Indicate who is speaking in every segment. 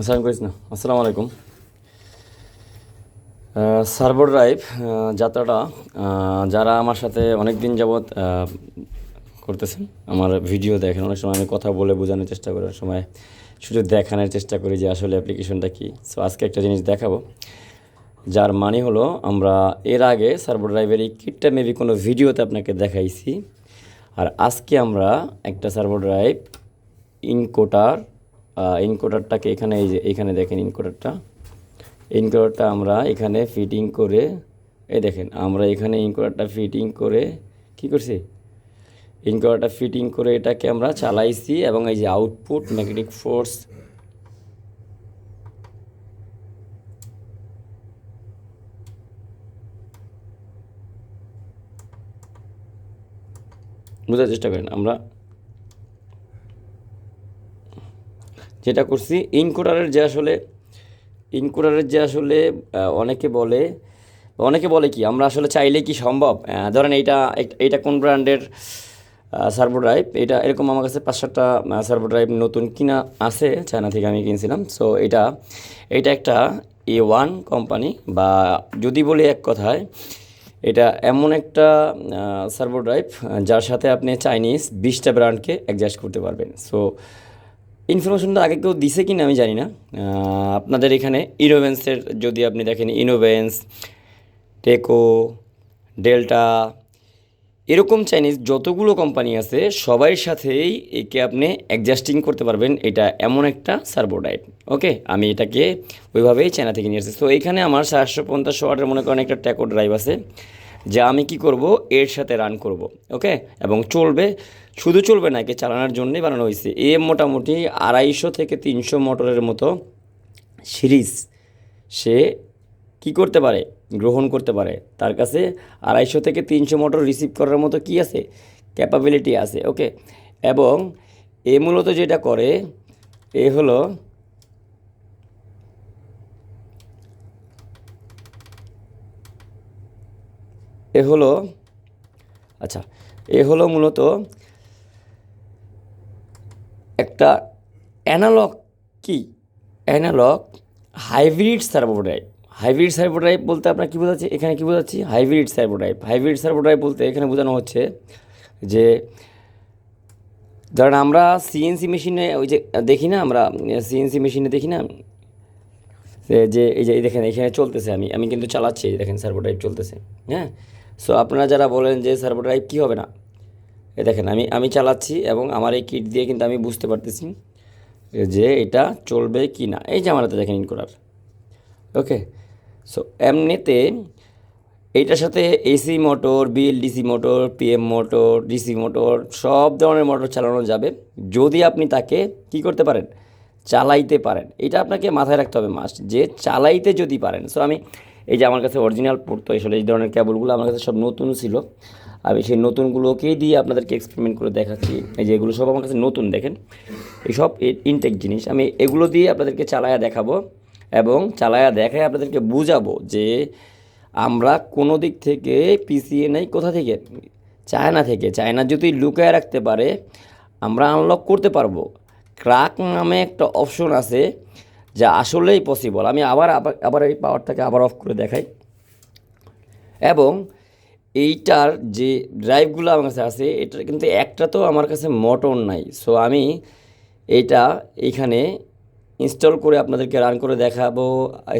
Speaker 1: আসসালাম করিস না আসসালামু আলাইকুম। সার্ভার ড্রাইভ যাত্রাটা যারা আমার সাথে অনেক দিন যাবৎ করতেছেন, আমার ভিডিও দেখেন, অনেক সময় আমি কথা বলে বোঝানোর চেষ্টা করি, অনেক সময় শুধু দেখানোর চেষ্টা করি যে আসলে অ্যাপ্লিকেশনটা কী। সো আজকে একটা জিনিস দেখাবো, যার মানে হলো আমরা এর আগে সার্ভার ড্রাইভের এই কিটটা মেবি কোনো ভিডিওতে আপনাকে দেখাইছি। আর আজকে আমরা একটা সার্ভার ড্রাইভ ইনকোটার ইনকোটারটাকে এখানে, এই যে এখানে দেখেন ইনকোটারটা ইনকোটারটা আমরা এখানে ফিটিং করে, এই দেখেন, আমরা এখানে ইনকোটারটা ফিটিং করে কি করছি? ইনকোটারটা ফিটিং করে এটাকে আমরা চালাইছি এবং এই যে আউটপুট ম্যাগনেটিক ফোর্স বোঝার চেষ্টা করেন, আমরা যেটা করছি ইনকোডারের যে আসলে ইনকোডারের যে আসলে অনেকে বলে অনেকে বলে কি, আমরা আসলে চাইলে কি সম্ভব? ধরেন এইটা এইটা কোন ব্র্যান্ডের সার্ভো ড্রাইভ এটা এরকম আমার কাছে পাঁচ সাতটা সার্ভো ড্রাইভ নতুন কিনা আছে, চায়না থেকে আমি কিনছিলাম। সো এটা এটা একটা এ ওয়ান কোম্পানি বা যদি বলি এক কথায়, এটা এমন একটা সার্ভো ড্রাইভ যার সাথে আপনি চাইনিজ বিশটা ব্র্যান্ডকে অ্যাডজাস্ট করতে পারবেন। সো ইনফরমেশনটা আগে কেউ দিছে কি না আমি জানি না। আপনাদের এখানে ইনোভেন্সের যদি আপনি দেখেন ইনোভেন্স টেকো ডেল্টা এরকম চাইনিজ যতগুলো কোম্পানি আছে সবার সাথেই একে আপনি অ্যাডজাস্টিং করতে পারবেন। এটা এমন একটা সার্ভো ড্রাইভ ওকে আমি এটাকে ওইভাবেই চায়না থেকে নিয়ে এসেছি। তো এখানে আমার চারশো পঞ্চাশ ওয়াটের মনে করেন একটা ট্যাকো ড্রাইভ আছে, যা আমি কি করব? এর সাথে রান করব ওকে এবং চলবে শুধু চলবে না, একে চালানোর জন্যই বানানো হয়েছে। এ মোটামুটি আড়াইশো থেকে তিনশো মোটরের মতো সিরিজ সে কি করতে পারে, গ্রহণ করতে পারে। তার কাছে আড়াইশো থেকে তিনশো মোটর রিসিভ করার মতো কি আছে? ক্যাপাবিলিটি আছে, ওকে। এবং এ মূলত যেটা করে, এ হলো এ হলো আচ্ছা এ হলো মূলত একটা অ্যানালগ কি? Analog hybrid servo drive hybrid servo drive বলতে আপনার কী বোঝাচ্ছি? এখানে কী বোঝাচ্ছি? Hybrid servo drive hybrid servo drive বলতে এখানে বোঝানো হচ্ছে যে, ধরেন আমরা সিএনসি মেশিনে ওই যে দেখি না আমরা সিএনসি মেশিনে দেখি না? যে- এই যে দেখেন, এখানে চলতেছে আমি আমি কিন্তু চালাচ্ছি দেখেন সার্ভো ড্রাইভ চলতেছে হ্যাঁ? সো আপনারা যারা বলেন যে সার্ভো ড্রাইভ কী হবে না এই দেখেন, আমি আমি চালাচ্ছি এবং আমার এই কিট দিয়ে কিন্তু আমি বুঝতে পারতেছি যে এটা চলবে কি না। এই যে আমার দেখেন ইনকোডার ওকে সো এমনিতে এইটার সাথে AC motor BLDC motor PM motor DC motor সব ধরনের মোটর চালানো যাবে। যদি আপনি তাকে কি করতে পারেন? চালাইতে পারেন। এটা আপনাকে মাথায় রাখতে হবে মাস্ট যে চালাইতে যদি পারেন। সো আমি এই যে আমার কাছে অরিজিনাল পড়তো আসলে এই ধরনের ক্যাবলগুলো আমার কাছে সব নতুন ছিল। আমি সেই নতুনগুলোকেই দিয়ে আপনাদেরকে এক্সপেরিমেন্ট করে দেখাচ্ছি। এই যে এগুলো সব আমার কাছে নতুন, দেখেন। এইসব ইনটেক জিনিস। আমি এগুলো দিয়ে আপনাদেরকে চালায়া দেখাবো এবং চালায়া দেখায় আপনাদেরকে বুঝাবো যে আমরা কোনো দিক থেকে পিছিয়ে নেই, কোথা থেকে? চায়না থেকে। চায়না যদি লুকায় রাখতে পারে, আমরা আনলক করতে পারব। ক্রাক নামে একটা অপশন আছে যা আসলেই পসিবল আমি আবার আবার এই পাওয়ারটাকে আবার অফ করে দেখাই। এবং এইটার যে ড্রাইভগুলো আমার কাছে আছে, এটার কিন্তু একটা তো আমার কাছে মোটর নাই। সো আমি এটা এইখানে ইনস্টল করে আপনাদেরকে রান করে দেখাবো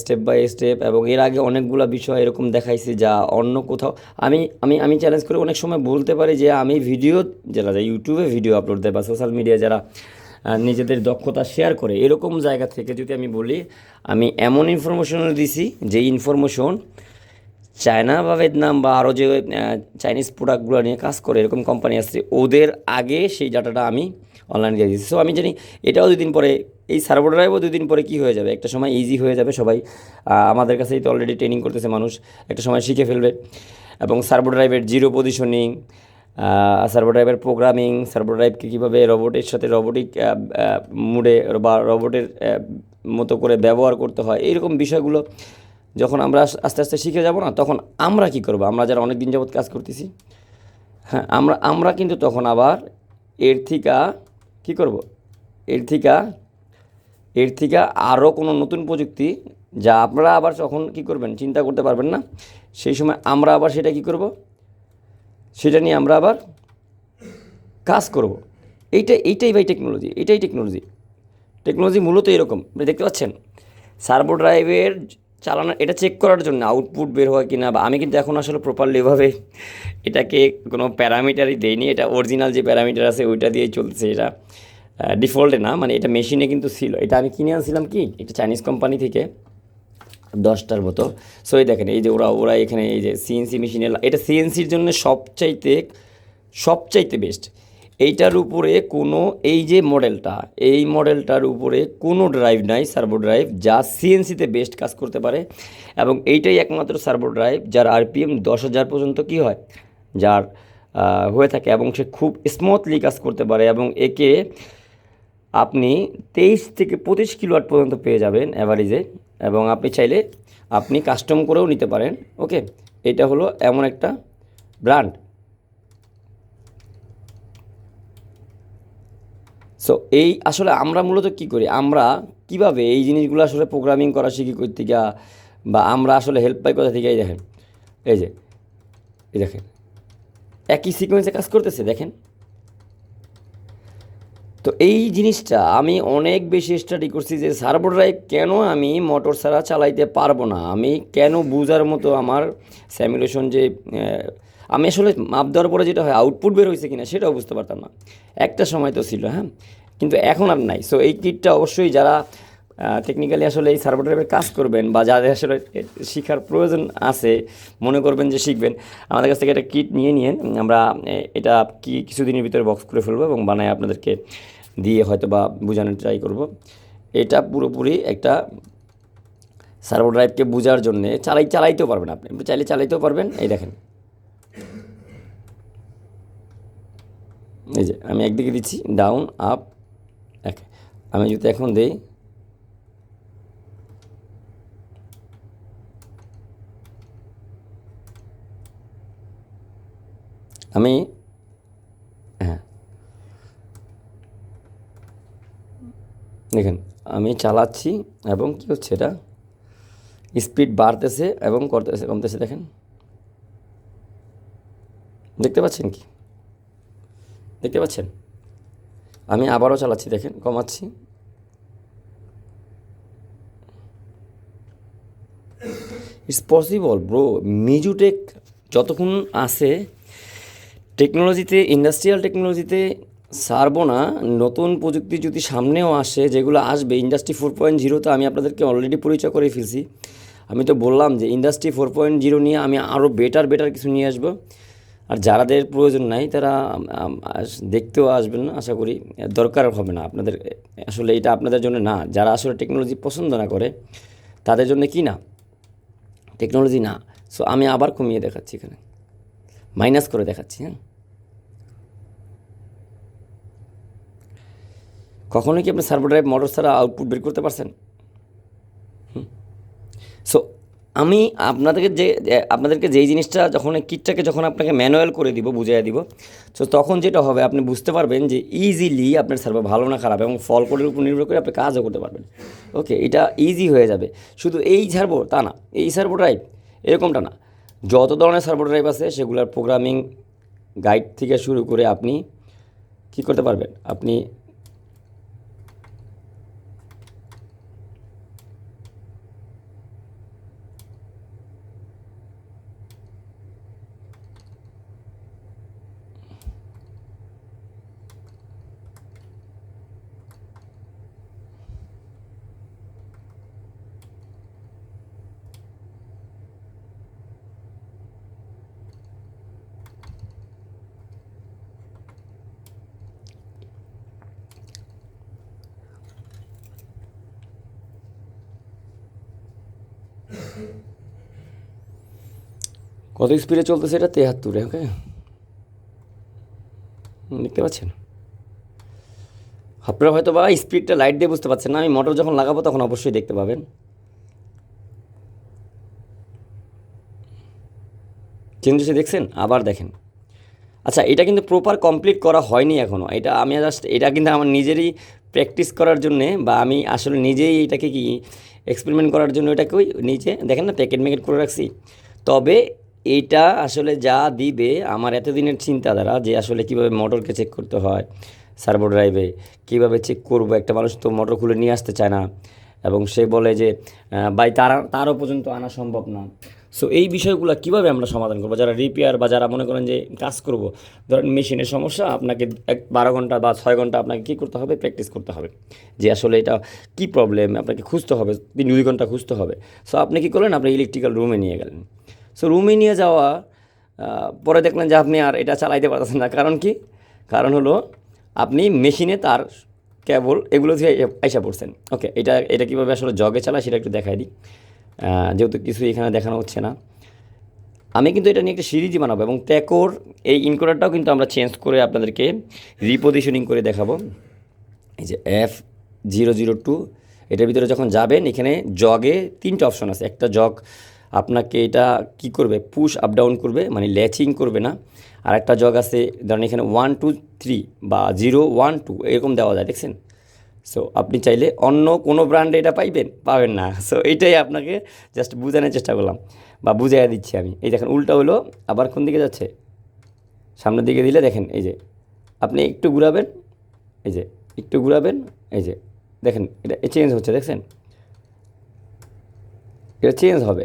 Speaker 1: স্টেপ বাই স্টেপ এবং এর আগে অনেকগুলো বিষয় এরকম দেখাইছি যা অন্য কোথাও আমি আমি আমি চ্যালেঞ্জ করে অনেক সময় বলতে পারি যে আমি ভিডিও যারা ইউটিউবে ভিডিও আপলোড দেয় বা সোশ্যাল মিডিয়া যারা নিজেদের দক্ষতা শেয়ার করে, এরকম জায়গা থেকে যদি আমি বলি, আমি এমন ইনফরমেশন দিছি যে ইনফরমেশন চায়না বা ভিয়েতনাম বা আরও যে চাইনিজ প্রোডাক্টগুলো নিয়ে কাজ করে, এরকম কোম্পানি আসছে, ওদের আগে সেই ডাটাটা আমি অনলাইনে দিয়ে দিচ্ছি সো আমি জানি এটাও দুদিন পরে, এই সার্ভো ড্রাইভও দুদিন পরে কী হয়ে যাবে? একটা সময় ইজি হয়ে যাবে সবাই। আমাদের কাছেই তো অলরেডি ট্রেনিং করতেছে মানুষ, একটা সময় শিখে ফেলবে। এবং সার্ভো ড্রাইভের জিরো পজিশনিং সার্ভো ড্রাইভের প্রোগ্রামিং সার্ভো ড্রাইভকে কীভাবে রোবটের সাথে রোবোটিক মুডে বা রোবটের মতো করে ব্যবহার করতে হয় এইরকম বিষয়গুলো যখন আমরা আস্তে আস্তে শিখে যাব না, তখন আমরা কি করব? আমরা যারা অনেক দিন যাবৎ কাজ করতেছি হ্যাঁ আমরা আমরা কিন্তু তখন আবার এর থিকা কি করব? এর থিকা, এর থেকে আরও কোনো নতুন প্রযুক্তি যা আপনারা আবার যখন কী করবেন, চিন্তা করতে পারবেন না। সেই সময় আমরা আবার সেটা কী করব? সেটা নিয়ে আমরা আবার কাজ করব। এইটা, এইটাই ভাই টেকনোলজি এটাই টেকনোলজি টেকনোলজি মূলত এরকম দেখতে পাচ্ছেন? সার্বো ড্রাইভের চালানো, এটা চেক করার জন্য আউটপুট বের হয় কি না বা আমি কিন্তু এখন আসলে প্রপারলি এভাবে এটাকে কোনো প্যারামিটারই দেইনি। এটা অরিজিনাল যে প্যারামিটার আছে ওইটা দিয়েই চলছে এটা। ডিফল্টে না মানে এটা মেশিনে কিন্তু ছিল। এটা আমি কিনে আনছিলাম কি? এটা চাইনিজ কোম্পানি থেকে। দশটার মতো। সো এই দেখেন, এই যে ওরা ওরা এখানে এই যে সিএনসি মেশিনে এটা সিএনসির জন্য সবচাইতে সবচাইতে বেস্ট এইটার উপরে কোনো, এই যে মডেলটা, এই মডেলটার উপরে কোনো ড্রাইভ নাই সার্ভো ড্রাইভ যা সিএনসিতে বেস্ট কাজ করতে পারে। এবং এইটাই একমাত্র সার্ভো ড্রাইভ যার আরপিএম দশ হাজার পর্যন্ত কী হয়? যার হয়ে থাকে এবং সে খুব স্মুথলি কাজ করতে পারে এবং একে আপনি তেইশ থেকে পঁচিশ কিলোয়াট পর্যন্ত পেয়ে যাবেন অ্যাভারেজে এবং আপনি চাইলে আপনি কাস্টম করেও নিতে পারেন ওকে এটা হলো এমন একটা ব্র্যান্ড সো এই আসলে আমরা মূলত কি করি? আমরা কীভাবে এই জিনিসগুলো আসলে প্রোগ্রামিং করা শিখি কই থেকে? বা আমরা আসলে হেল্প পাই কোথা থেকে? এই দেখেন। এই যে, এই দেখেন। একই সিকোয়েন্সে কাজ করতেছে, দেখেন। তো এই জিনিসটা আমি অনেক বেশি স্টাডি করছি যে সার্ভো ড্রাইভ কেন আমি মোটর ছাড়া চালাইতে পারব না? আমি কেন বুঝার মতো আমার স্যামিলেশন যে আমি আসলে মাপ দেওয়ার পরে যেটা হয় আউটপুট বের হয়েছে কিনা সেটাও বুঝতে পারতাম না। একটা সময় তো ছিল হ্যাঁ? কিন্তু এখন আর নাই। সো এই কিটটা অবশ্যই যারা টেকনিক্যালি আসলে এই সার্ভো ড্রাইভের কাজ করবেন বা যাদের আসলে শেখার প্রয়োজন আছে, মনে করবেন যে শিখবেন, আমাদের কাছ থেকে একটা কিট নিয়ে নিয়ে আমরা এটা কি কিছুদিনের ভিতরে বক্স করে ফেলব এবং বানায় আপনাদেরকে দিয়ে হয়তো বা বোঝানোর ট্রাই করব। এটা পুরোপুরি একটা সার্ভো ড্রাইভকে বোঝার জন্যে চালাই, চালাইতেও পারবেন আপনি চাইলে চালাইতেও পারবেন। এই দেখেন। এই যে, আমি একদিকে দিচ্ছি ডাউন আপ এক। আমি যদি এখন দিই, আমি হ্যাঁ। দেখেন, আমি চালাচ্ছি এবং কি হচ্ছে এটা? স্পিড বাড়তেছে এবং করতেছে, কমতেছে, দেখেন। দেখতে পাচ্ছেন কি? দেখতে পাচ্ছেন? আমি আবারও চালাচ্ছি, দেখেন, কমাচ্ছি। ইটস পসিবল ব্রো মিজুটেক যতক্ষণ আছে টেকনোলজিতে ইন্ডাস্ট্রিয়াল টেকনোলজিতে সারবো না, নতুন প্রযুক্তি যদি সামনেও আসে, যেগুলো আসবে ইন্ডাস্ট্রি ফোর পয়েন্ট জিরোতে আমি আপনাদেরকে অলরেডি পরিচয় করে ফেলছি। আমি তো বললাম যে ইন্ডাস্ট্রি ফোর পয়েন্ট জিরো নিয়ে আমি আরও বেটার বেটার কিছু নিয়ে আসব। আর যারাদের প্রয়োজন নাই, তারা দেখতেও আসবেন না, আশা করি। দরকার হবে না। আপনাদের, আসলে এটা আপনাদের জন্য না। যারা আসলে টেকনোলজি পছন্দ না করে, তাদের জন্য কি না? টেকনোলজি না। সো আমি আবার কমিয়ে দেখাচ্ছি এখানে। মাইনাস করে দেখাচ্ছি হ্যাঁ? কখনো কি আপনি সার্ভো ড্রাইভ মোটর ছাড়া আউটপুট বের করতে পারছেন সো আমি আপনাদেরকে যে আপনাদেরকে যেই জিনিসটা যখন, এই কিটটাকে যখন আপনাকে ম্যানুয়াল করে দিব বুঝিয়ে দিব তো তখন যেটা হবে, আপনি বুঝতে পারবেন যে ইজিলি আপনার সার্ভার ভালো না খারাপ এবং ফল কোডের উপর নির্ভর করে আপনি কাজও করতে পারবেন। ওকে এটা ইজি হয়ে যাবে। শুধু এই সার্ভো তা না, এই সার্ভো ড্রাইভ এরকমটা না। যত ধরনের সার্ভো ড্রাইভ আছে, সেগুলোর প্রোগ্রামিং গাইড থেকে শুরু করে আপনি কী করতে পারবেন? আপনি কত স্পিডে চলতেছে এটা? তেহাত্তরে ওকে দেখতে পাচ্ছেন? আপনারা হয়তো বা স্পিডটা লাইট দিয়ে বুঝতে পারছেন না। আমি মোটর যখন লাগাবো তখন অবশ্যই দেখতে পাবেন। চেঞ্জ হচ্ছে দেখছেন? আবার দেখেন। আচ্ছা এটা কিন্তু প্রপার কমপ্লিট করা হয়নি এখনও এটা আমি জাস্ট এটা কিন্তু আমার নিজেরই প্র্যাকটিস করার জন্যে বা আমি আসলে নিজেই এটাকে কি এক্সপেরিমেন্ট করার জন্য এটাকে ওই নিচে, দেখেন না প্যাকেট ম্যাকেট করে রাখছি। তবে এইটা আসলে যা দিবে আমার এতদিনের চিন্তাধারা যে আসলে কীভাবে মোটরকে চেক করতে হয় সার্ভো ড্রাইভে কীভাবে চেক করব? একটা মানুষ তো মোটর খুলে নিয়ে আসতে চায় না এবং সে বলে যে ভাই, তারা, তারও পর্যন্ত আনা সম্ভব না। সো এই বিষয়গুলো কীভাবে আমরা সমাধান করব? যারা রিপেয়ার বা যারা মনে করেন যে কাজ করব, ধরেন মেশিনের সমস্যা, আপনাকে এক বারো ঘণ্টা বা ছয় ঘণ্টা আপনাকে কী করতে হবে? প্র্যাকটিস করতে হবে। যে আসলে এটা কী প্রবলেম আপনাকে খুঁজতে হবে, তিন দুই ঘণ্টা খুঁজতে হবে। সো আপনি কী করলেন? আপনি ইলেকট্রিক্যাল রুমে নিয়ে গেলেন। সো রুমে নিয়ে যাওয়া পরে দেখলেন যে আপনি আর এটা চালাইতে পারতেছেন না। কারণ কি? কারণ হলো আপনি মেশিনে তার কেবল এগুলো থেকে আইসা পড়ছেন। ওকে এটা এটা কীভাবে আসলে জগে চালায় সেটা একটু দেখাই দিই। যেহেতু কিছু এখানে দেখানো হচ্ছে না। আমি কিন্তু এটা নিয়ে একটা সিরিজই বানাবো এবং ট্যাকোর এই ইনকোডারটাও কিন্তু আমরা চেঞ্জ করে আপনাদেরকে রিপোজিশনিং করে দেখাবো। এই যে এফ জিরো জিরো টু এটার ভিতরে যখন যাবেন, এখানে জগে তিনটা অপশন আছে। একটা জগ আপনাকে এটা কি করবে? পুশ আপ ডাউন করবে মানে ল্যাচিং করবে না। আর একটা জগ আছে, ধরেন এখানে ওয়ান টু থ্রি বা জিরো ওয়ান টু এরকম দেওয়া যায়, দেখছেন? সো আপনি চাইলে অন্য কোনো ব্র্যান্ডে এটা পাইবেন, পাবেন না। সো এইটাই আপনাকে জাস্ট বোঝানোর চেষ্টা করলাম বা বুঝাইয়া দিচ্ছি আমি। এই দেখেন, উল্টা হলো, আবার কোন দিকে যাচ্ছে? সামনের দিকে দিলে দেখেন, এই যে, আপনি একটু ঘুরাবেন, এই যে, একটু ঘুরাবেন, এই যে, দেখেন, এটা চেঞ্জ হচ্ছে, দেখছেন? এটা চেঞ্জ হবে।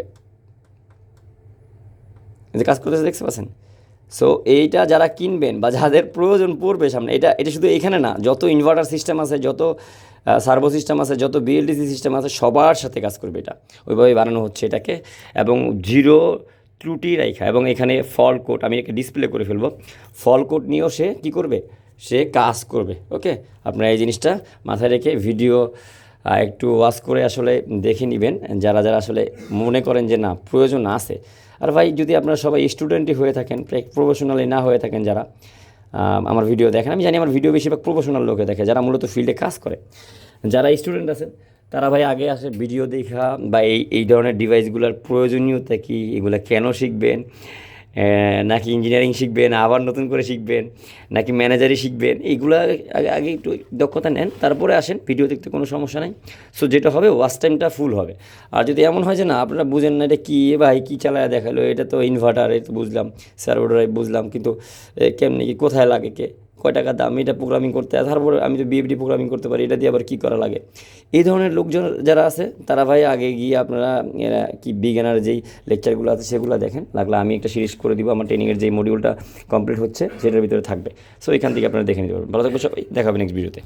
Speaker 1: এই যে, কাজ করতেছে, দেখতে পাচ্ছেন? সো এইটা যারা কিনবেন বা যাদের প্রয়োজন পড়বে সামনে, এটা এটা শুধু এখানে না, যত ইনভার্টার সিস্টেম আছে, যত সার্ভো সিস্টেম আছে, যত বিএলডিসি সিস্টেম আছে, সবার সাথে কাজ করবে এটা। ওইভাবেই বানানো হচ্ছে এটাকে। এবং জিরো ত্রুটি রেখা, এবং এখানে ফল কোড আমি একটা ডিসপ্লে করে ফেলব। ফল কোড নিয়েও সে কী করবে? সে কাজ করবে ওকে আপনারা এই জিনিসটা মাথায় রেখে ভিডিও একটু ওয়াচ করে আসলে দেখে নেবেন। যারা যারা আসলে মনে করেন যে না, প্রয়োজন আছে আর ভাই, যদি আপনারা সবাই স্টুডেন্টই হয়ে থাকেন প্রফেশনালি না হয়ে থাকেন যারা আমার ভিডিও দেখেন। আমি জানি আমার ভিডিও বেশিরভাগ প্রফেশনাল লোকে দেখে, যারা মূলত ফিল্ডে কাজ করে। যারা স্টুডেন্ট আছেন, তারা ভাই আগে আসে ভিডিও দেখা বা এই এই ধরনের ডিভাইসগুলোর প্রয়োজনীয়তা কী, এগুলো কেন শিখবেন? নাকি ইঞ্জিনিয়ারিং শিখবেন, আবার নতুন করে শিখবেন, নাকি ম্যানেজারই শিখবেন, এইগুলো আগে আগে একটু দক্ষতা নেন, তারপরে আসেন ভিডিও দেখতে কোনো সমস্যা নেই। সো যেটা হবে ওয়াচ টাইমটা ফুল হবে। আর যদি এমন হয় যে, না, আপনারা বুঝেন না, এটা কী ভাই, কী চালায় দেখাল, এটা তো ইনভার্টার এটা বুঝলাম সার্ভার ড্রাইভ বুঝলাম, কিন্তু কেমনি কি, কোথায় লাগে কে? কয় টাকা দাম, এটা প্রোগ্রামিং করতে তারপর আমি তো বিএফডি প্রোগ্রামিং করতে পারি, এটা দিয়ে আবার কী করা লাগে? এই ধরনের লোকজন যারা আছে, তারা ভাই আগে গিয়ে আপনারা কি বিজ্ঞানের যেই লেকচারগুলো আছে, সেগুলো দেখেন। লাগলে আমি একটা সিরিজ করে দিব, আমার ট্রেনিংয়ের যে মডিউলটা কমপ্লিট হচ্ছে, সেটার ভিতরে থাকবে। সো এখান থেকে আপনারা দেখে নিতে পারবেন। ভালো থাকবে সবাই দেখাবেন নেক্সট ভিডিওতে